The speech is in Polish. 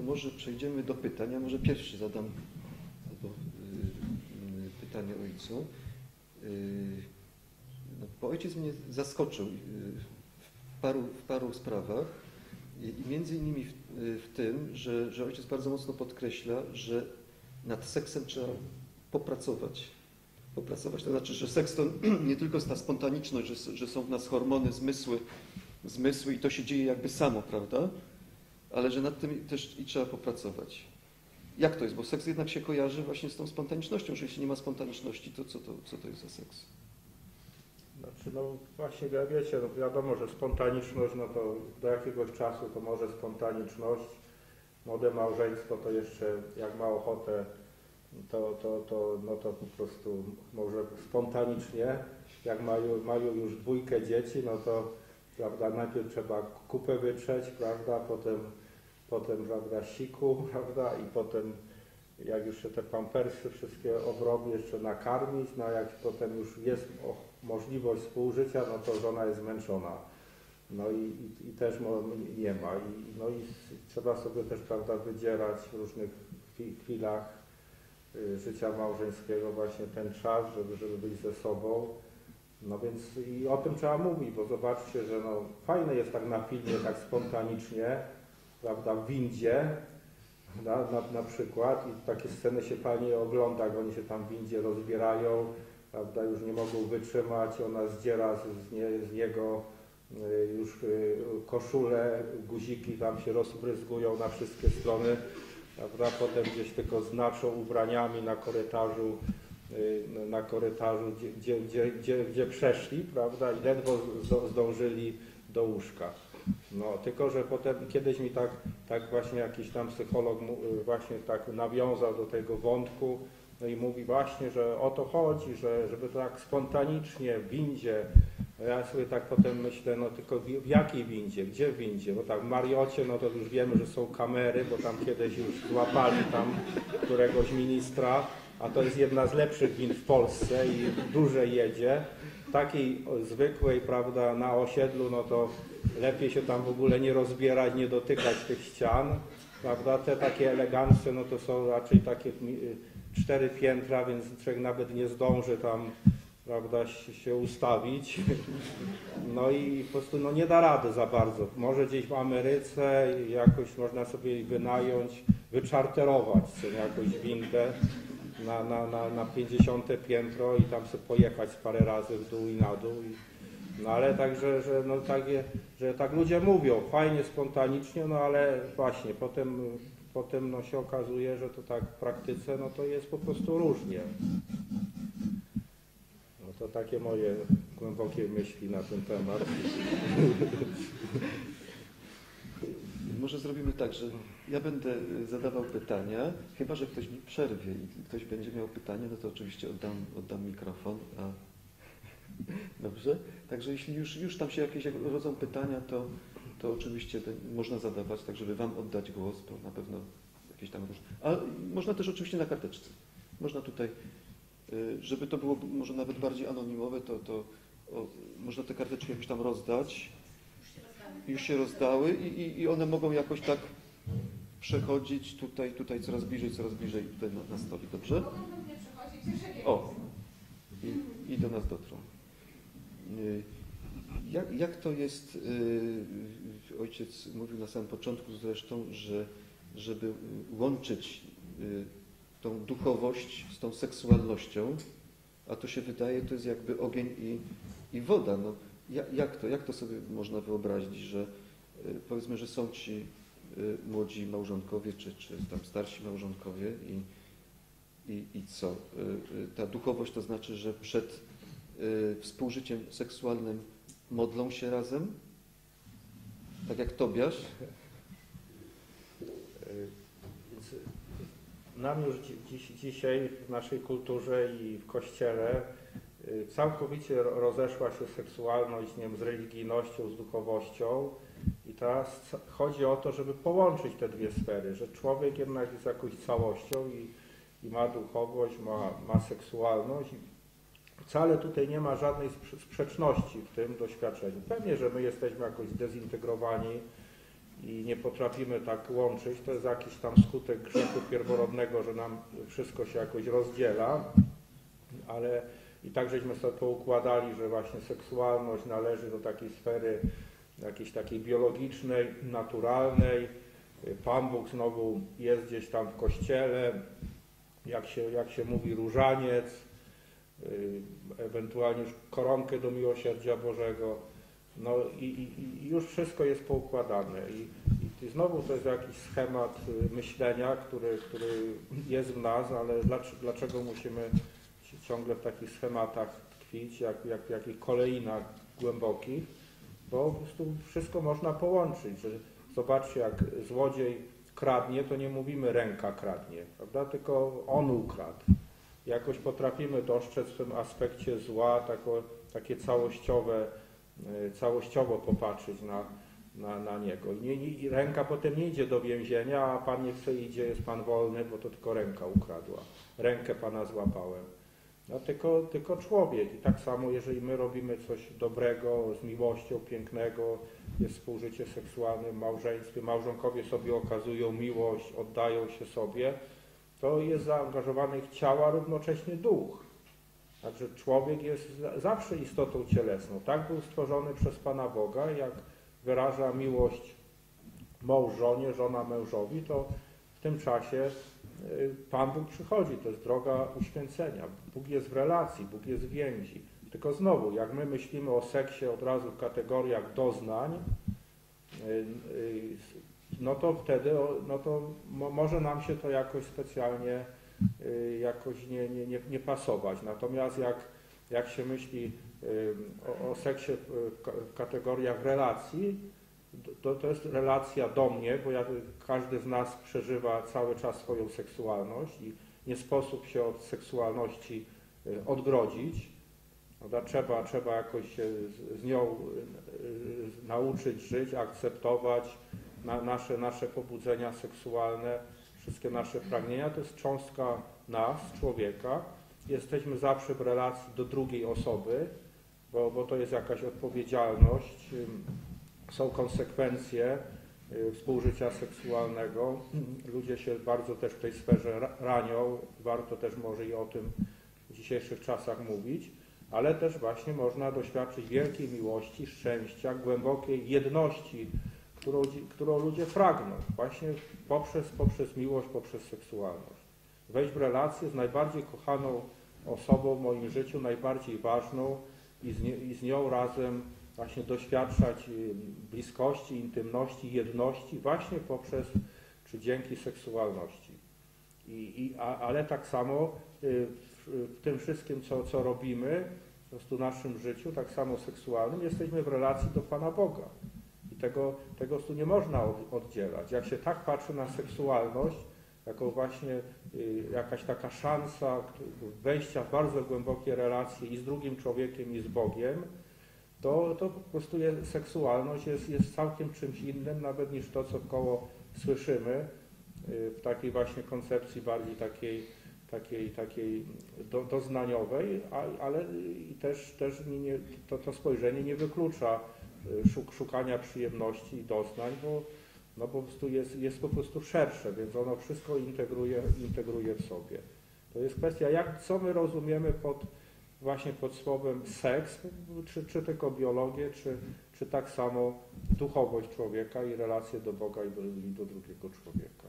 to może przejdziemy do pytań. Ja może pierwszy zadam albo, y, y, pytanie ojcu. Y, no, bo ojciec mnie zaskoczył w paru, w paru sprawach i, między innymi w, w tym, że, że ojciec bardzo mocno podkreśla, że nad seksem trzeba popracować. Popracować to znaczy, że seks to nie tylko ta spontaniczność, że, że są w nas hormony, zmysły, zmysły i to się dzieje jakby samo, prawda? Ale że nad tym też i trzeba popracować. Jak to jest? Bo seks jednak się kojarzy właśnie z tą spontanicznością, że jeśli nie ma spontaniczności, to co to, co to jest za seks? Znaczy, no właśnie, ja wiecie, no wiadomo, że spontaniczność, no to do jakiegoś czasu to może spontaniczność. Młode małżeństwo to jeszcze jak ma ochotę, to, to, to, no to po prostu może spontanicznie. Jak mają, mają już dwójkę dzieci, no to prawda, najpierw trzeba kupę wytrzeć, prawda, potem, potem prawda, siku, prawda, i potem jak już się te pampersy wszystkie obrobi, jeszcze nakarmić, no jak potem już jest możliwość współżycia, no to żona jest zmęczona. No i, i, i też nie ma. I, no i trzeba sobie też prawda, wydzierać w różnych chwi- chwilach y, życia małżeńskiego właśnie ten czas, żeby, żeby być ze sobą. No więc i o tym trzeba mówić, bo zobaczcie, że no, fajne jest tak na filmie, tak spontanicznie, prawda, w windzie, na, na, na przykład. I takie sceny się fajnie ogląda, jak oni się tam w windzie rozbierają, prawda, już nie mogą wytrzymać, ona zdziera z, z, nie, z niego y, już y, koszulę, guziki tam się rozbryzgują na wszystkie strony, prawda, potem gdzieś tylko znaczą ubraniami na korytarzu, y, na korytarzu, gdzie, gdzie, gdzie, gdzie, przeszli, prawda, i ledwo zdążyli do łóżka. No, tylko że potem kiedyś mi tak, tak właśnie jakiś tam psycholog y, właśnie tak nawiązał do tego wątku, no i mówi właśnie, że o to chodzi, że żeby to tak spontanicznie w windzie. No Ja sobie tak potem myślę, no tylko w, w jakiej windzie, gdzie w windzie? Bo tak w Mariocie, no to już wiemy, że są kamery, bo tam kiedyś już złapali tam któregoś ministra, a to jest jedna z lepszych win w Polsce i duże jedzie. Takiej zwykłej, prawda, na osiedlu, no to lepiej się tam w ogóle nie rozbierać, nie dotykać tych ścian, prawda? Te takie eleganckie, no to są raczej takie y, cztery piętra, więc człowiek nawet nie zdąży tam, prawda, się ustawić. No i po prostu no nie da rady za bardzo. Może gdzieś w Ameryce jakoś można sobie wynająć, wyczarterować sobie jakąś windę na, na, na, na 50 piętro i tam sobie pojechać parę razy w dół i na dół. I, no ale także, że, no, takie, że tak ludzie mówią, fajnie, spontanicznie, no ale właśnie potem, potem no, się okazuje, że to tak w praktyce no, to jest po prostu różnie. No to takie moje głębokie myśli na ten temat. Może zrobimy tak, że ja będę y, zadawał pytania, chyba że ktoś mi przerwie i ktoś będzie miał pytanie, no to oczywiście oddam, oddam mikrofon. A... Dobrze? Także jeśli już, już tam się jakieś rodzą pytania, to, to oczywiście można zadawać, tak żeby Wam oddać głos, bo na pewno jakieś tam. A można też oczywiście na karteczce. Można tutaj, y, żeby to było może nawet bardziej anonimowe, to, to o, można te karteczki jakoś tam rozdać już się rozdały i, i, i one mogą jakoś tak przechodzić tutaj, tutaj coraz bliżej, coraz bliżej tutaj na, na stolik, dobrze? O, i, i do nas dotrą. Y, Jak, jak to jest, y, ojciec mówił na samym początku zresztą, że żeby łączyć y, tą duchowość z tą seksualnością, a to się wydaje, to jest jakby ogień i, i woda. No, jak, to, jak to sobie można wyobrazić, że y, powiedzmy, że są ci y, młodzi małżonkowie, czy, czy tam starsi małżonkowie i, i, i co? Y, Ta duchowość to znaczy, że przed współżyciem seksualnym modlą się razem? Tak jak Tobiasz? Więc Nam już dzi- dziś, dzisiaj w naszej kulturze i w kościele całkowicie ro- rozeszła się seksualność nie wiem, z religijnością, z duchowością i teraz chodzi o to, żeby połączyć te dwie sfery, że człowiek jednak jest jakąś całością i, i ma duchowość, ma, ma seksualność. Wcale tutaj nie ma żadnej sprze- sprzeczności w tym doświadczeniu. Pewnie, że my jesteśmy jakoś zdezintegrowani, i nie potrafimy tak łączyć, to jest jakiś tam skutek grzechu pierworodnego, że nam wszystko się jakoś rozdziela, ale i tak żeśmy sobie poukładali, że właśnie seksualność należy do takiej sfery jakiejś takiej biologicznej, naturalnej. Pan Bóg znowu jest gdzieś tam w kościele, jak się, jak się mówi różaniec, y, ewentualnie już koronkę do miłosierdzia Bożego. No i, i, i już wszystko jest poukładane. I, i znowu to jest jakiś schemat y, myślenia, który, który jest w nas, ale dlaczego, dlaczego musimy ciągle w takich schematach tkwić, jak, jak w jakich kolejnach głębokich, bo po prostu wszystko można połączyć, zobaczcie, jak złodziej kradnie, to nie mówimy ręka kradnie, prawda, tylko on ukradł. Jakoś potrafimy dostrzec w tym aspekcie zła tako, takie całościowe, y, całościowo popatrzeć na, na, na niego. Nie, nie, ręka potem nie idzie do więzienia, a pan nie chce idzie, jest pan wolny, bo to tylko ręka ukradła. Rękę pana złapałem. No, tylko, tylko człowiek. I tak samo, jeżeli my robimy coś dobrego, z miłością, pięknego, jest współżycie seksualne w małżeństwie, małżonkowie sobie okazują miłość, oddają się sobie, to jest zaangażowany w ciała równocześnie duch. Także człowiek jest zawsze istotą cielesną. Tak był stworzony przez Pana Boga, jak wyraża miłość mąż żonie, żona mężowi, to w tym czasie y, Pan Bóg przychodzi, to jest droga uświęcenia. Bóg jest w relacji, Bóg jest w więzi. Tylko znowu, jak my myślimy o seksie od razu w kategoriach doznań, y, y, no to wtedy no to może nam się to jakoś specjalnie jakoś nie, nie, nie, nie pasować. Natomiast jak, jak się myśli o, o seksie w kategoriach relacji, to, to jest relacja do mnie, bo ja, każdy z nas przeżywa cały czas swoją seksualność i nie sposób się od seksualności y, odgrodzić. Prawda? Trzeba, trzeba jakoś się z, z nią y, nauczyć żyć, akceptować na, nasze, nasze pobudzenia seksualne, wszystkie nasze pragnienia. To jest cząstka nas, człowieka. Jesteśmy zawsze w relacji do drugiej osoby, bo, bo to jest jakaś odpowiedzialność są konsekwencje y, współżycia seksualnego. Ludzie się bardzo też w tej sferze ranią. Warto też może i o tym w dzisiejszych czasach mówić, ale też właśnie można doświadczyć wielkiej miłości, szczęścia, głębokiej jedności, którą, którą ludzie pragną właśnie poprzez, poprzez miłość, poprzez seksualność. Wejść w relację z najbardziej kochaną osobą w moim życiu, najbardziej ważną i z, nie, i z nią razem właśnie doświadczać y, bliskości, intymności, jedności właśnie poprzez czy dzięki seksualności. I, i, a, ale tak samo y, w, w, tym wszystkim, co, co robimy, po prostu w naszym życiu, tak samo seksualnym, jesteśmy w relacji do Pana Boga. I tego, tego tu nie można oddzielać. Jak się tak patrzy na seksualność, jako właśnie y, jakaś taka szansa wejścia w bardzo głębokie relacje i z drugim człowiekiem, i z Bogiem, to, to po prostu jest, seksualność jest, jest całkiem czymś innym, nawet niż to, co koło słyszymy y, w takiej właśnie koncepcji bardziej takiej, takiej, takiej do, doznaniowej, ale i też, też nie, to, to spojrzenie nie wyklucza y, szuk, szukania przyjemności i doznań, bo, no po prostu jest, jest po prostu szersze, więc ono wszystko integruje, integruje w sobie. To jest kwestia, jak, co my rozumiemy pod właśnie pod słowem seks, czy, czy tylko biologię, czy, czy tak samo duchowość człowieka i relacje do Boga i do, i do drugiego człowieka.